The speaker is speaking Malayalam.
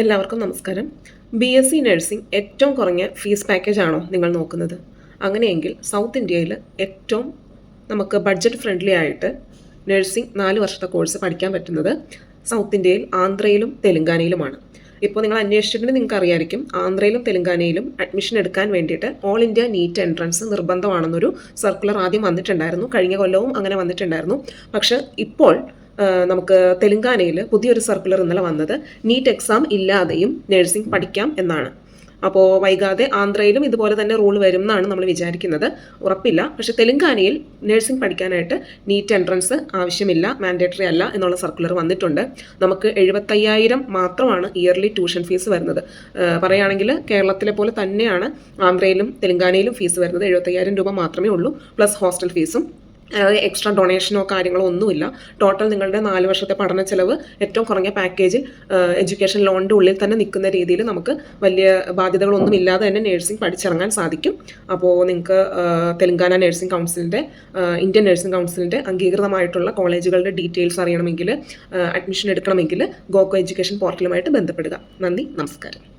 എല്ലാവർക്കും നമസ്കാരം. ബി എസ് സി നഴ്സിംഗ് ഏറ്റവും കുറഞ്ഞ ഫീസ് പാക്കേജ് ആണോ നിങ്ങൾ നോക്കുന്നത്? അങ്ങനെയെങ്കിൽ സൗത്ത് ഇന്ത്യയിൽ ഏറ്റവും നമുക്ക് ബഡ്ജറ്റ് ഫ്രണ്ട്ലി ആയിട്ട് നഴ്സിംഗ് നാല് വർഷത്തെ കോഴ്സ് പഠിക്കാൻ പറ്റുന്നത് സൗത്ത് ഇന്ത്യയിൽ ആന്ധ്രയിലും തെലുങ്കാനയിലുമാണ്. ഇപ്പോൾ നിങ്ങൾ അന്വേഷിച്ചിട്ടുണ്ടെങ്കിൽ നിങ്ങൾക്ക് അറിയായിരിക്കും ആന്ധ്രയിലും തെലുങ്കാനയിലും അഡ്മിഷൻ എടുക്കാൻ വേണ്ടിയിട്ട് ഓൾ ഇന്ത്യ നീറ്റ് എൻട്രൻസ് നിർബന്ധമാണെന്നൊരു സർക്കുലർ ആദ്യം വന്നിട്ടുണ്ടായിരുന്നു. കഴിഞ്ഞ കൊല്ലവും അങ്ങനെ വന്നിട്ടുണ്ടായിരുന്നു. പക്ഷേ ഇപ്പോൾ നമുക്ക് തെലുങ്കാനയിൽ പുതിയൊരു സർക്കുലർ ഇന്നലെ വന്നത് നീറ്റ് എക്സാം ഇല്ലാതെയും നഴ്സിംഗ് പഠിക്കാം എന്നാണ്. അപ്പോൾ വൈകാതെ ആന്ധ്രയിലും ഇതുപോലെ തന്നെ റൂൾ വരും എന്നാണ് നമ്മൾ വിചാരിക്കുന്നത്. ഉറപ്പില്ല. പക്ഷേ തെലുങ്കാനയിൽ നഴ്സിംഗ് പഠിക്കാനായിട്ട് നീറ്റ് എൻട്രൻസ് ആവശ്യമില്ല മാൻഡേറ്ററി അല്ല എന്നുള്ള സർക്കുലർ വന്നിട്ടുണ്ട്. നമുക്ക് എഴുപത്തയ്യായിരം മാത്രമാണ് ഇയർലി ട്യൂഷൻ ഫീസ് വരുന്നത്. പറയുകയാണെങ്കിൽ കേരളത്തിലെ പോലെ തന്നെയാണ് ആന്ധ്രയിലും തെലുങ്കാനയിലും ഫീസ് വരുന്നത്. എഴുപത്തയ്യായിരം രൂപ മാത്രമേ ഉള്ളൂ പ്ലസ് ഹോസ്റ്റൽ ഫീസും. എക്സ്ട്രാ ഡൊണേഷനോ കാര്യങ്ങളോ ഒന്നുമില്ല. ടോട്ടൽ നിങ്ങളുടെ നാല് വർഷത്തെ പഠന ചെലവ് ഏറ്റവും കുറഞ്ഞ പാക്കേജിൽ എഡ്യൂക്കേഷൻ ലോണിന്റെ ഉള്ളിൽ തന്നെ നിൽക്കുന്ന രീതിയിൽ നമുക്ക് വലിയ ബാധ്യതകളൊന്നും ഇല്ലാതെ തന്നെ നഴ്സിംഗ് പഠിച്ചിറങ്ങാൻ സാധിക്കും. അപ്പോൾ നിങ്ങൾക്ക് തെലങ്കാന നഴ്സിംഗ് കൗൺസിലിന്റെ ഇന്ത്യൻ നഴ്സിംഗ് കൗൺസിലിന്റെ അംഗീകൃതമായിട്ടുള്ള കോളേജുകളുടെ ഡീറ്റെയിൽസ് അറിയണമെങ്കിൽ അഡ്മിഷൻ എടുക്കണമെങ്കിൽ ഗോകോ എഡ്യൂക്കേഷൻ പോർട്ടലുമായിട്ട് ബന്ധപ്പെടുക. നന്ദി നമസ്കാരം.